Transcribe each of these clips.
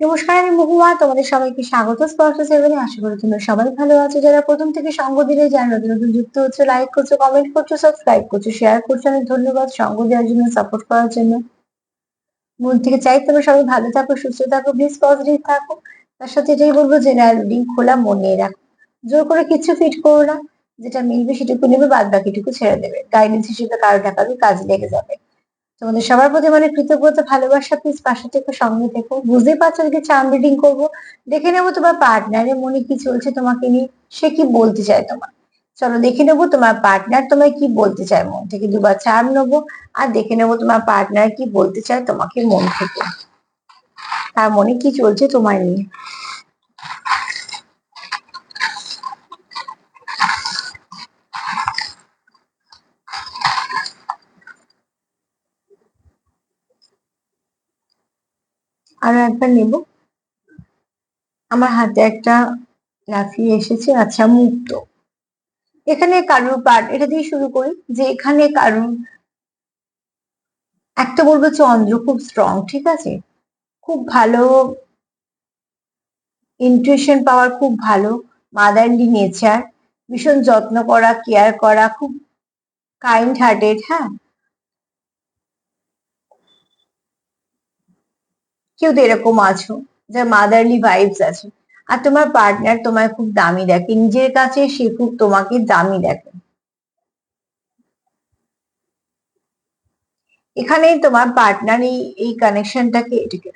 নমস্কার, আমি মহুয়া। তোমাদের সবাইকে স্বাগত। স্পর্শ সেভেনে আশা করি তোমরা সবাই ভালো আছো। যারা প্রথম থেকে সঙ্গ দিলে, যারা নতুন নতুন যুক্ত হচ্ছে লাইক করছ কমেন্ট করছ সাবস্ক্রাইব করছ শেয়ার করছ, অনেক ধন্যবাদ সঙ্গ দেওয়ার জন্য সাপোর্ট করার জন্য। মন থেকে চাই তোমরা সবাই ভালো থাকো, সুস্থ থাকো প্লিজ পজিটিভ থাকো। তার সাথে এটাই বলব জেনারেল রিডিং খোলা মন রাখো। জোর করে কিছু ফিট করো না। যেটা মিলবে সেটুকু নেবে বাদ বাকিটুকু ছেড়ে দেবে। গাইডেন্স হিসেবে কারও টাকা কাজে লেগে যাবে। তোমাদের সবার প্রতি মানে কৃতজ্ঞতা, ভালোবাসা প্লিজ পাশে থেকে সঙ্গে থেকো। বুঝতেই পারছ আজকে চার্ম রিডিং করব। দেখে নেব তোমার পার্টনারের মনে কি চলছে, তোমাকে নিয়ে সে কি বলতে চায় তোমার। চলো দেখে নেব তোমার পার্টনার তোমায় কি বলতে চায় মন থেকে। দুবার চার্ম নেব আর দেখে নেব তোমার পার্টনার কি বলতে চায় তোমাকে মন থেকে। তার মনে কি চলছে তোমার নিয়ে। আরও একবার নেব। আমার হাতে একটা লাফিয়ে এসেছে আচ্ছা মুক্ত। এখানে কারুর পার্ট এটা দিয়ে শুরু করি, যে এখানে কারুর একটা বলব চন্দ্র, খুব স্ট্রং ঠিক আছে? খুব ভালো ইন্টুইশন পাওয়ার, খুব ভালো মাদারলি নেচার ভীষণ যত্ন করা কেয়ার করা, খুব কাইন্ড হার্টেড হ্যাঁ? কেউ তো এরকম আছো, যার মাদারলি ভাইবস আছে। আর তোমার পার্টনার তোমায় খুব দামি দেখে, নিজের কাছে সে খুব তোমাকে দামি দেখে। এখানে তোমার পার্টনার এই এই কানেকশনটাকে এটাকে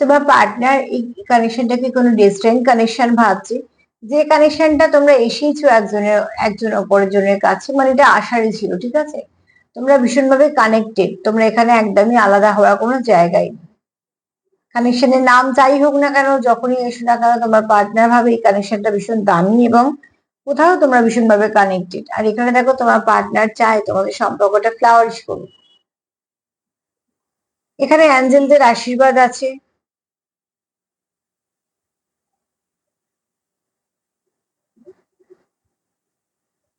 তোমার পার্টনার এই কানেকশনটাকে কোনো ডিস্টেন্ট কানেকশন ভাবছে? যে কানেকশনটা তোমরা এসেইছো একজনের, একজন অপরের জনের কাছে মানে এটা আশারই ছিল, ঠিক আছে? তোমরা ভীষণভাবে কানেক্টেড তোমরা এখানে একদমই আলাদা হওয়ার কোনো জায়গায় নেই। কানেকশনের নাম যাই হোক না কেন, যখনই এসো না কেন, তোমার পার্টনার ভাবে এই কানেকশনটা ভীষণ দামি এবং কোথাও তোমরা ভীষণভাবে কানেক্টেড আর এখানে দেখো তোমার পার্টনার চায়, তোমাদের সম্পর্কটা ফ্লাওয়ারিশ করুক। এখানে অ্যাঞ্জেলদের আশীর্বাদ আছে।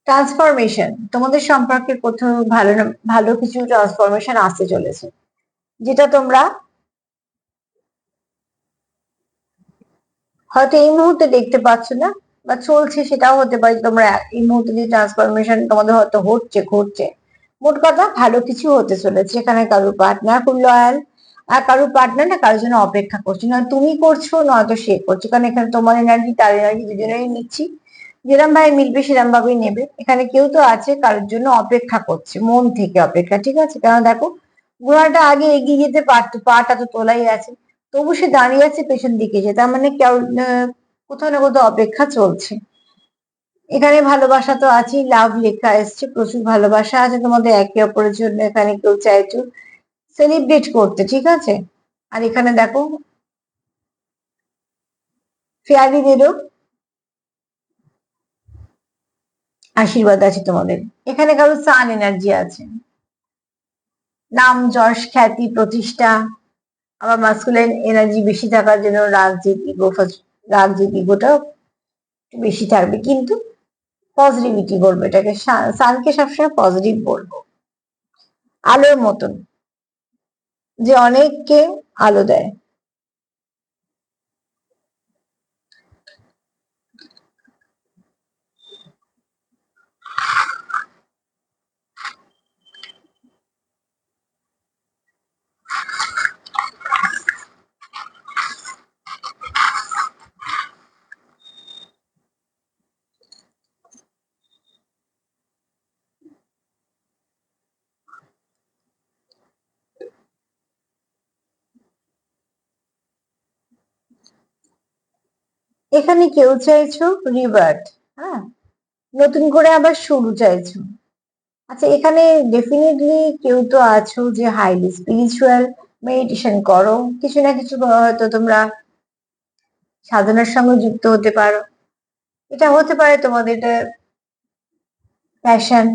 ট্রান্সফরমেশন তোমাদের সম্পর্কে কোথাও ভালো ভালো কিছু ট্রান্সফরমেশন আসতে চলেছে। যেটা তোমরা হয়তো এই মুহূর্তে দেখতে পাচ্ছ না, বা চলছে সেটাও হতে পারে তোমরা এই মুহূর্তে যে ট্রান্সফরমেশন তোমাদের হয়তো হচ্ছে, ঘটছে। মোট কথা ভালো কিছু হতে চলেছে। এখানে কারোর পার্টনার খুব লয়াল আর কারোর পার্টনার না কারোর জন্য অপেক্ষা করছে। না তুমি করছ নয়তো সে করছে। কারণ এখানে তোমার এনার্জি তার এনার্জি দুজনেরই নিচ্ছি। যেরম ভাবে মিলবে, সেরম ভাবেই নেবে। এখানে কেউ তো আছে, কারোর জন্য অপেক্ষা করছে, মন থেকে অপেক্ষা। ঠিক আছে? কেন দেখো, ঘোড়াটা আগে এগিয়ে যেতে পারতো, পাটা তো তোলাই আছে। তবু সে দাঁড়িয়ে আছে পেছন দিকে যে তার মানে কেউ কোথাও না কোথাও অপেক্ষা চলছে। এখানে ভালোবাসা তো আছেই লাভ লেখা এসছে, প্রচুর ভালোবাসা আছে তোমাদের একে অপরের জন্য, এখানে কেউ চাই চাইছো সেলিব্রেট করতে, ঠিক আছে? আর এখানে দেখো ফেয়ারিদেরও আশীর্বাদ আছে তোমাদের। এখানে কারও সান এনার্জি আছে। নাম, যশ, খ্যাতি, প্রতিষ্ঠা আবার মাস্কুলাইন এনার্জি বেশি থাকার জন্য রাগ জিত ইগো রাগ ইগোটা বেশি থাকবে। কিন্তু পজিটিভিটি বলব এটাকে। সানকে সবসময় পজিটিভ বলব। আলোর মতন। যে অনেককে আলো দেয়। এখানে কেউ চাইছো? রিভার্ট হ্যাঁ? নতুন করে আবার শুরু চাইছো। আচ্ছা এখানে ডেফিনেটলি কেউ তো আছো যে হাইলি স্পিরিচুয়াল মেডিটেশন করো। কিছু না কিছু হয়তো তোমরা সাধনার সঙ্গে যুক্ত হতে পারো। এটা হতে পারে তোমাদের এটা প্যাশন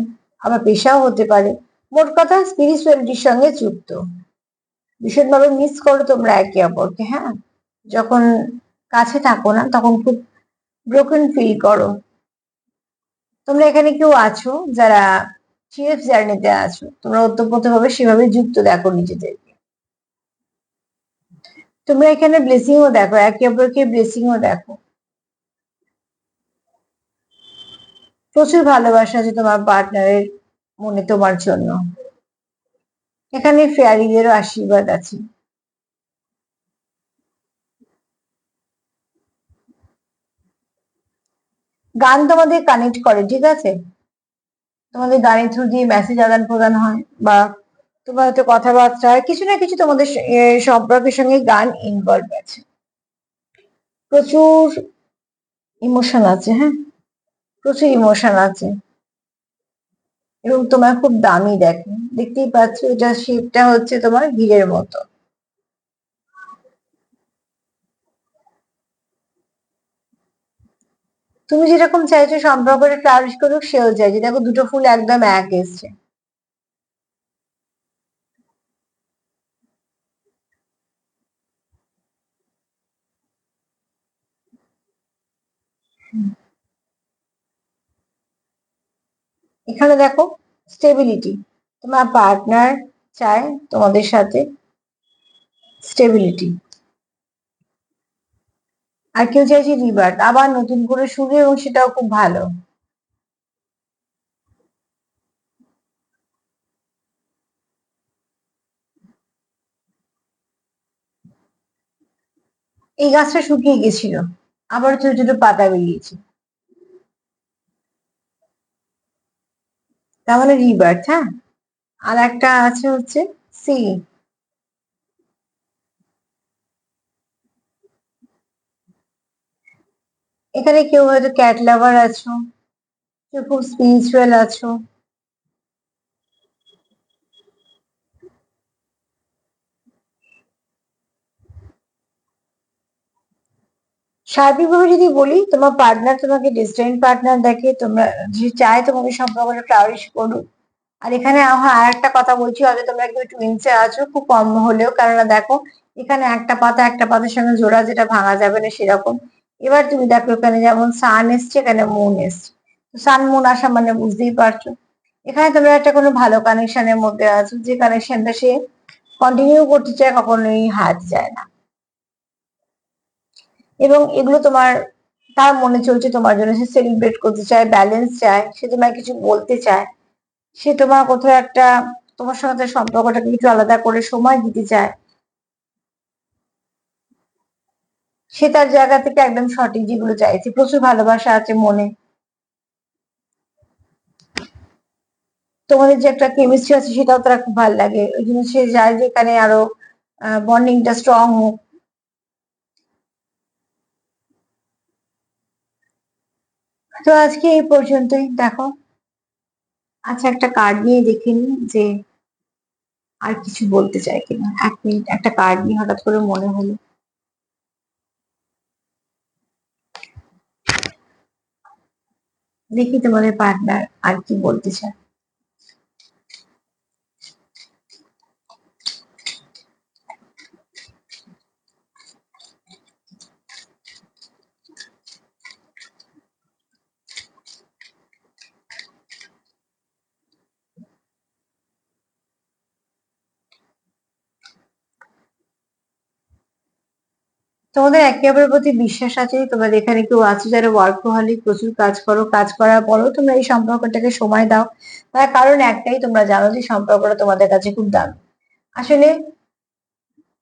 আবার পেশাও হতে পারে। মোট কথা স্পিরিচুয়ালিটির সঙ্গে যুক্ত। ভীষণভাবে মিস করো তোমরা একে অপরকে হ্যাঁ? যখন কাছে থাকো না, তখন খুব ব্রোকেন ফিল করো। তোমরা এখানে কেউ আছো যারা সিএফ জার্নিতে আছো, তোমরা ওতপ্রোত ভাবে সেভাবে যুক্ত দেখো নিজেদেরকে। তোমরা এখানে ব্লেসিং ও দেখো, একে অপরকে ব্লেসিং ও দেখো। প্রচুর ভালোবাসা আছে তোমার পার্টনারের মনে তোমার জন্য। এখানে ফেয়ারিদেরও আশীর্বাদ আছে। গান তোমাদের কানেক্ট করে, ঠিক আছে? তোমাদের গানের থ্রু দিয়ে মেসেজ আদান প্রদান হয় বা তোমার হয়তো কথাবার্তা হয়, কিছু না কিছু তোমাদের সম্পর্কের সঙ্গে গান ইনভলভ আছে। প্রচুর ইমোশন আছে হ্যাঁ? প্রচুর ইমোশন আছে। এবং তোমার খুব দামি দেখো, দেখতেই পাচ্ছ, এটা শেপটা হচ্ছে তোমার হীরের মতো। তুমি যেরকম চাইছো সম্পর্কটা ফ্লারিশ করুক, সেও চাইছে। দেখো, দুটো ফুল একদম এক এসছে। এখানে দেখো স্টেবিলিটি তোমার পার্টনার চায় তোমাদের সাথে স্টেবিলিটি আর কেউ চাইছে রিবার্থ আবার নতুন করে শুরু এবং সেটাও খুব ভালো। এই গাছটা শুকিয়ে গেছিল, আবার ছোট ছোট পাতা বেরিয়েছে। তার মানে রিবার্থ হ্যাঁ? আর একটা আছে হচ্ছে সি এখানে কেউ হয়তো ক্যাট লাভার আছো, কেউ খুব স্পিরিচুয়াল আছো। সার্বিকভাবে যদি বলি, তোমার পার্টনার তোমাকে ডিস্টেন্ট পার্টনার দেখে, তোমরা যে চায় তোমাকে সম্পর্কটা ফ্লারিশ করুক। আর এখানে আর একটা কথা বলছি, হয়তো তোমরা কেউ টুইন্সে আছো, খুব কম হলেও, কেননা দেখো, এখানে একটা পাতা একটা পাতার সঙ্গে জোড়া, যেটা ভাঙা যাবে না সেরকম। এবার তুমি দেখো এখানে যেমন সান এসছে, এখানে মুন এসছে। সান মুন আসা মানে বুঝতেই পারছ। এখানে তোমরা একটা কোনো ভালো কানেকশনের মধ্যে আছো, যে কানেকশনটা সে কন্টিনিউ করতে চায়, কখনোই হাত যায় না। এবং এগুলো তোমার, তার মনে চলছে তোমার জন্য। সে সেলিব্রেট করতে চায় ব্যালেন্স চায়, সে তোমায় কিছু বলতে চায়। সে তোমার কোথাও একটা, তোমার তার সম্পর্কটাকে কিছু আলাদা করে সময় দিতে চায়। সে তার জায়গা থেকে একদম সঠিক যেগুলো চাইছে। প্রচুর ভালোবাসা আছে মনে। তোমাদের যে একটা কেমিস্ট্রি আছে সেটাও তারা খুব ভালো লাগে। ওই জন্য সে যায় যেখানে আরও বন্ডিংটা স্ট্রং হোক। তো আজকে এই পর্যন্তই। দেখো। আচ্ছা একটা কার্ড নিয়ে দেখে যে আর কিছু বলতে চাই কিনা। এক মিনিট, একটা কার্ড নিয়ে হঠাৎ করে মনে হলো। দেখি তোমাদের পার্টনার আর কি বলতে চায়। তোমাদের একে অপরের প্রতি বিশ্বাস আছে তোমাদের এখানে কেউ আছে যারা ওয়ার্কহলিক প্রচুর কাজ করো, কাজ করার পরেও তোমরা এই সম্পর্কটাকে সময় দাও। তার কারণ একটাই, তোমরা জানো যে সম্পর্কটা তোমাদের কাছে খুব দামি। আসলে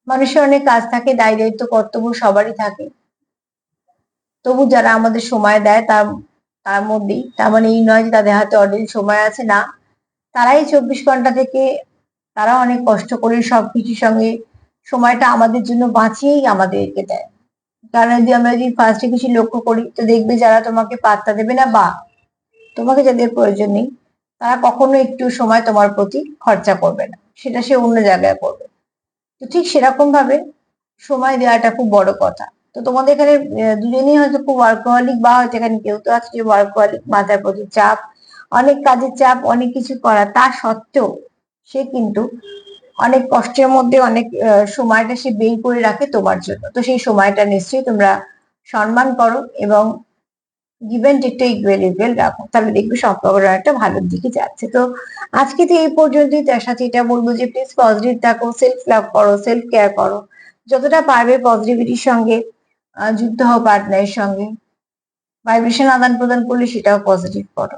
মানুষের অনেক কাজ থাকে, দায় দায়িত্ব, কর্তব্য সবারই থাকে। তবু যারা আমাদের সময় দেয় তার তার মধ্যেই। তার মানে এই নয় যে তাদের হাতে অলরেডি সময় আছে, না। তারাই চব্বিশ ঘণ্টা থেকে তারা অনেক কষ্ট করে সবকিছুর সঙ্গে সময়টা আমাদের জন্য বাঁচিয়েই আমাদেরকে দেয়। কারণ যদি আমরা যদি ফার্স্টে কিছু লক্ষ্য করি, তো দেখবে যারা তোমাকে পাত্তা দেবে না বা তোমাকে যাদের প্রয়োজন নেই, তারা কখনো একটু সময় তোমার প্রতি খরচা করবে না। সেটা সে অন্য জায়গায় করবে। তো ঠিক সেরকম ভাবে সময় দেওয়াটা খুব বড় কথা। তো তোমাদের এখানে দুজনেই হয়তো খুব ওয়ার্কহলিক বা হয়তো এখানে কেউ তো আছে যে ওয়ার্কহলিক মাথার প্রতি চাপ, অনেক কাজের চাপ, অনেক কিছু করা। তা সত্ত্বেও সে কিন্তু অনেক কষ্টের মধ্যে অনেক সময়টা সে বের করে রাখে তোমার জন্য। তো সেই সময়টা নিশ্চয়ই তোমরা সম্মান করো এবং গিভেন টেকটা ইকুয়াল রাখো। তাহলে দেখবে সম্পর্কটা একটা ভালোর দিকে যাচ্ছে। তো আজকে তো এই পর্যন্তই। তার সাথে এটা বলব যে প্লিজ পজিটিভ থাকো সেলফ লাভ করো সেলফ কেয়ার করো। যতটা পারবে পজিটিভিটির সঙ্গে যুক্ত হও পার্টনারের সঙ্গে। ভাইব্রেশন আদান প্রদান করলে সেটাও পজিটিভ করো।